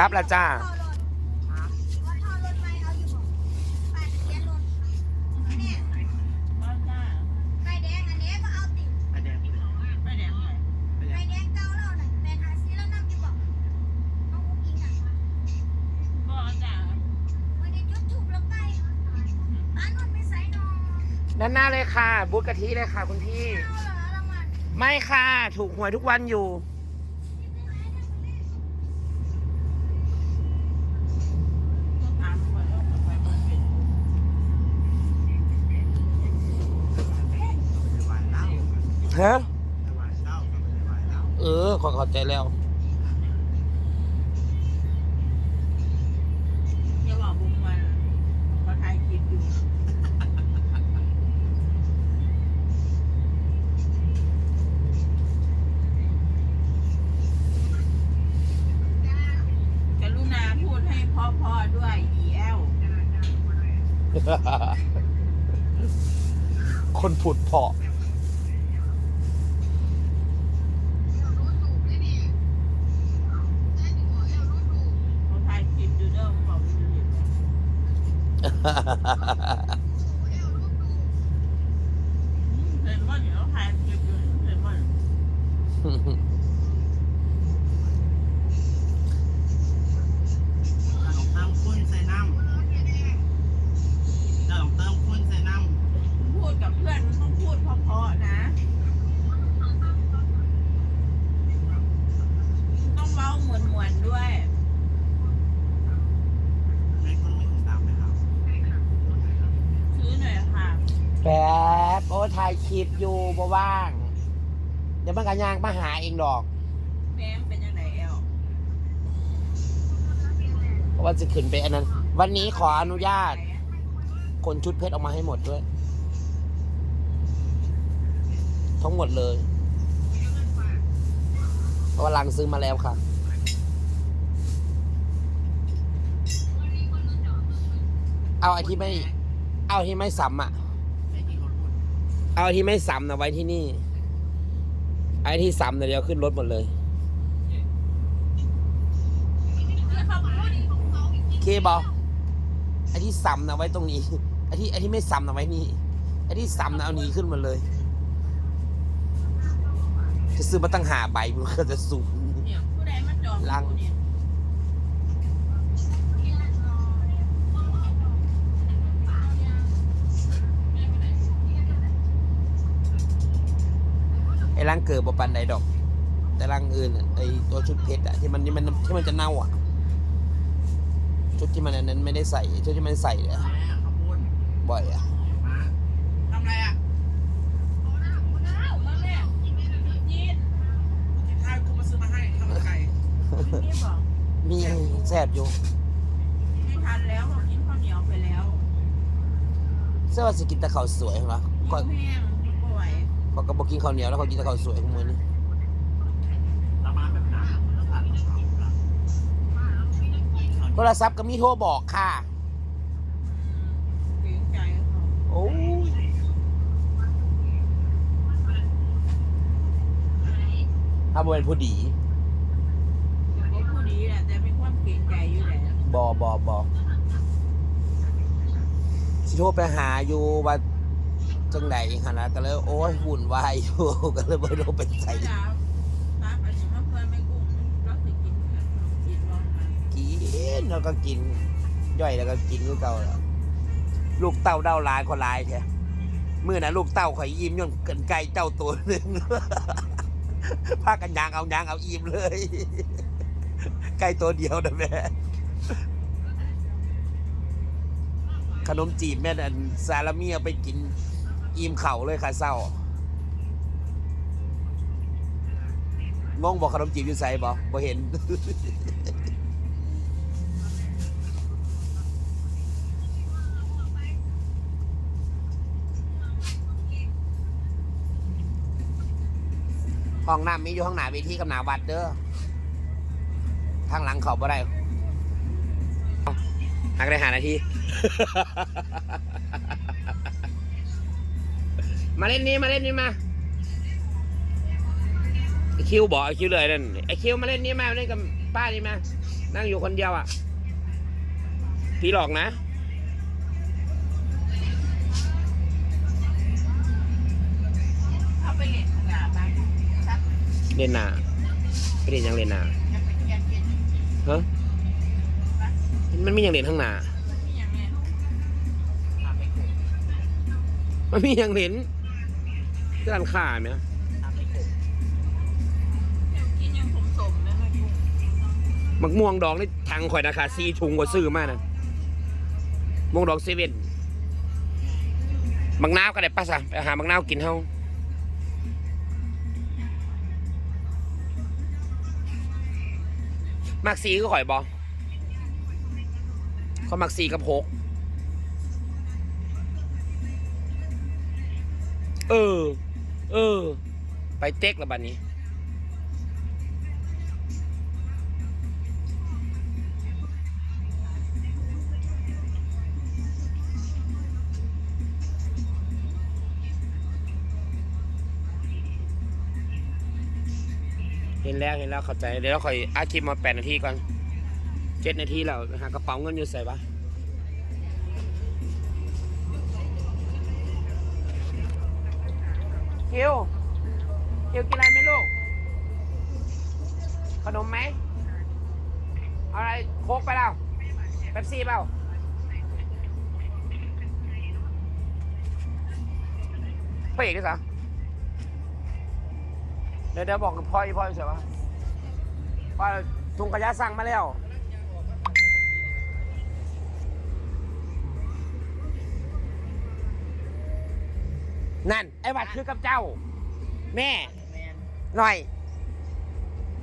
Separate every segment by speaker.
Speaker 1: รับแล้วจ้า
Speaker 2: ท่อรถว่าท่อรถไปเอาอยู่บ่ป้ายทะเบียนรถเนี่ย
Speaker 3: บ้านจ้า
Speaker 2: ป้ายแดงอันเนี้ยก็เอาติด
Speaker 3: ไปแดงไปแดงไหน
Speaker 2: ป้ายแดงเก่าแล้วน่ะเป็นหาซีแล้วนำอยู่บ่เอาอุ้งอิงอะ
Speaker 3: ก็จ้า
Speaker 2: วันนี้จุดถูกแล้วไปบ้านมันไม่ใส่นอน
Speaker 1: ด้านหน้าเลยค่ะบูธกะทิเลยค่ะ คุณพี่
Speaker 2: เอาเหรอรางวัล
Speaker 1: ไม่ค่ะ ถูกหวยทุกวันอยู่
Speaker 3: ก็ถามว่าเอาไปมันเป็น
Speaker 1: ฮะเออขอเข้าใจแล้ว
Speaker 3: อย่าบอกบุ้งมันเขาถ่ายคลิปอยู่กรุณาพูดให้พ่อๆด้วย EL
Speaker 1: คนผุดเพาะ
Speaker 3: เขาถ่ายคลิปอยู่เด้อมันบอกมันอยู่ เห็นว่าเดี๋ยวถ่ายคลิปอยู่เห็นว่า
Speaker 4: จะลองเติมข้นใส่น้ำจะลองเติมข้นใส่น้
Speaker 3: พูดกับเพื่อนมันต้องพูดเพราะๆนะ ต้องเว้าหมวนๆด้วยำ
Speaker 4: ในคนไม่ถึงดำไหมครับ
Speaker 3: ซื้อหน่อยค่ะ
Speaker 1: แป๊บโอ้ถ่ายคลิปอยู่บ่ว่าง เดี๋ยวมันกันยางมาหาเองดอก
Speaker 3: แม่มเป็นยังไงแอล
Speaker 1: เพราะว่าจะขึ้นไปอันนั้น วันนี้ขออนุญาต คนชุดเพชรออกมาให้หมดด้วย ทั้งหมดเลยเพราะว่าลังซื้อมาแล้วค่ะ เอาไอ้ที่ไม่ เอาไอ้ที่ไม่ซ้ำอะ
Speaker 4: ไอ้ที่เขาพูด
Speaker 1: เอาไอ้ที่ไม่ซ้ำนะไว้ที่นี่ ไอ้ที่ซ้ำนะเดี๋ยวขึ้นรถหมดเลยเคบอไอ้ที่ซ้ำนะไว้ตรงนี้ ไอ้ที่ไอ้ที่ไม่ซ้ำนะไว้นี่ ไอ้ที่ซ้ำนะเอาหนีขึ้นมาเลย จะซื้อมาตั้งหาใบมันก็จะสูง
Speaker 3: เนี่ยผู้ใดมาจอง
Speaker 1: ลัง
Speaker 3: เนี่ย
Speaker 1: ไอ้ร่างเกิดบปันใดดอก แต่ร่างอื่นไอ้ตัวชุดเพชรอะที่มันที่มันที่มันจะเน่าอะชุดที่มันอันนั้นไม่ได้ใส่ชุดที่มันใส่
Speaker 4: เขาพูด
Speaker 1: บ่อยอะ
Speaker 4: ทำไรอะ
Speaker 3: มีแซ่บอ
Speaker 1: ยู่
Speaker 3: ไม่ทันแล้วกินข้าวเหนียวไปแล้ว
Speaker 1: เสื้อว่าสกินแต่ข้าวสวยเหรอ
Speaker 3: หิ
Speaker 1: ก็
Speaker 3: วแห้งไม่ไหว
Speaker 1: ก็ก็บอกกินข้าวเหนียวแล้วเขากินแต่ข้าวสวยของมือนี่
Speaker 4: ประมาณแบบนั้นแล้วตัดเขา
Speaker 1: โทรศัพท์ก็มีโทรบอกค่ะ
Speaker 3: เกรงใจเขา
Speaker 1: โอ้ยถ้าบ่เป็นผู้ดี
Speaker 3: ก็ผู้ดีแหละแต่เป็นความเกรงใจอยู่แหละ
Speaker 1: บอบอบอสิโทรไปหาอยู่ว่า จังไหนขนาดก็เลยโอ้ยหุ่นวายอยู่ ก็เลยบ่ได้โทรไปใส่
Speaker 3: ไม่ดาวตาปัญญาเพื่อนไม่กุ้งเราสิกินกินร้องมา
Speaker 1: กินแล้วก็กินย่อยแล้วก็กินคือเก่าแล้วลูกเต้าเด้าหลายคนหลายแท้มื่อนะลูกเต้าข่อยอิ่มย่นเกินไก่เจ้าตัวหนึ่งพากันยางเอายางเอาอิ่มเลยไก่ตัวเดียวนะแม่ขนมจีบแม่อันซาลามี่เอาไปกิน อิ่มเข่าเลยค่ะเศร้างงบอกขนมจีบอยู่ใส่บ่บ่เห็น ห้องน้ำมีอยู่ห้องหน้าเวทีกับหนาวัดเด้อทางหลังเขาบ่ได้หักได้หานาที มาเล่นนี้มาเล่นนี้มาไอคิวบอกไอคิวเลยนั่นไอคิวมาเล่นนี้มาเล่นกับป้านี่มานั่งอยู่คนเดียวอะพี่หลอกนะ
Speaker 3: เล่นนา
Speaker 1: เรียนนาไปเรียนยังเรียนนา
Speaker 3: เรียนเย็น
Speaker 1: ฮะมันไมีอย่างเรียนข้างหน้า
Speaker 3: มันมีอย่างเอาไปกุ้ง
Speaker 1: มัน รียนที่ร้านค้าไหม
Speaker 3: เอาไปกุ้งเดี๋ยวกินยังผมสมๆเลยไม่กุ้ง
Speaker 1: มักม่วงดองนี่ทางข่อยนะคะซีถุงกว่าซื้อมากนะม่วงดองเซเว่นมักนาวก็ได้ป้าซะไปหามักนาวกินเฮามักซีก็ข่อยบอเขามักซีกับหกเออ เออ ไปเต็กล้วบัดนี้ เห็นแล้วเห็นแล้วเข้าใจ เดี๋ยวเราคอยอาคลิปมาแปดนาทีก่อนเจ็ดนาทีแล้วหากระเป๋าเงินอยู่ใส่ปะ คิวคิวกินอะไรไหมลูก ขนมไหมอะไรโคกไปแล้วเป๊ปซี่เปล่าพระเอกด้วยสเดี๋ยวเดี๋ยวบอกกับพ่ออีพ่อเฉยว่าว่าถุงขยะสั่งมาแล้ว นั่น ไอ้วัดคือกับเจ้า แม่ หน่อย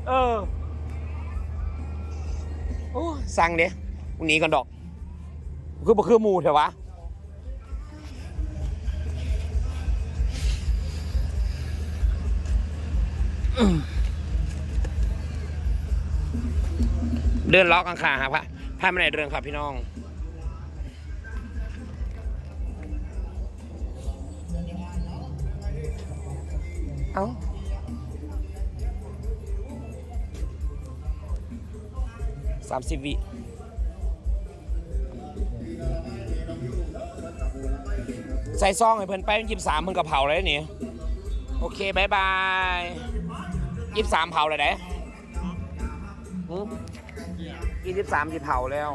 Speaker 1: เออ โอ้สั่งเดี๋ยวพรุ่งนี้ก่อนดอก คือบ่คือหมูเถอะวะ เดินล็อกอังคารครับพระพาไม่ได้เรื่องครับพี่น้อง เอาสามสิบวิใส่ซองให้เพิ่นไปยี่สิบสามเพิ่นกระเผาเลยนี่ โอเคบายบายยี่สิบสามเผาเลยเด้ยี่สิบสามสิเผาแล้ว